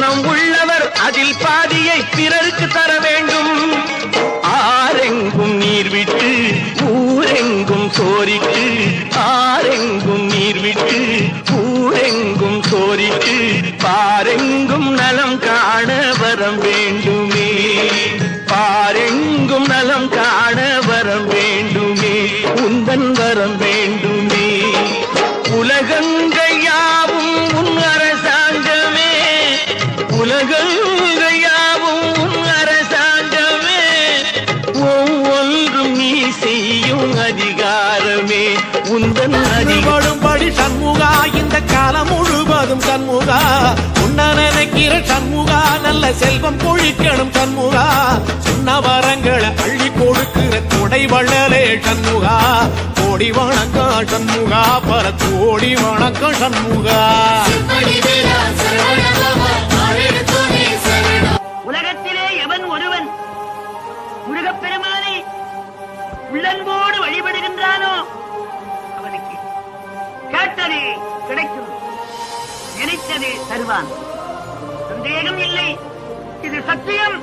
பணம் உள்ளவர் அதில் பாதியை பிறருக்கு தர வேண்டும். ஆரெங்கும் நீர் விட்டு ஊரெங்கும் சோரிக்கு ஆரெங்கும் நீர் விட்டு ஊரெங்கும் சோரிக்கு பாரெங்கும் நலம் காண வரம் வேண்டுமே. பாரெங்கும் நலம் காண வரம் வேண்டுமே. உந்தன் வரம் வேண்டுமே. உலகங்கள் உலகங்கள் அரசாங்கமே. ஒவ்வொன்றும் நீ செய்யும் அதிகாரமே. உந்தன் அதிகாரம் சண்முகா இந்த காலம் முழுவதும் சண்முகா. உன்ன நினைக்கிற சண்முகா நல்ல செல்வம் பொழிக்கணும் சண்முகா. சொன்ன வரங்களை அள்ளி கொடுக்கிற கொடை வள்ளலே சண்முகா. கோடி வணக்கம் சண்முகா பல கோடி வணக்கம் சண்முகா. முருகப்பெருமானை உள்ளன்போடு வழிபடுகின்றானோ அவனுக்கு கேட்டது கிடைக்கும். நினைத்தது தருவான். சந்தேகம் இல்லை. இது சத்தியம்.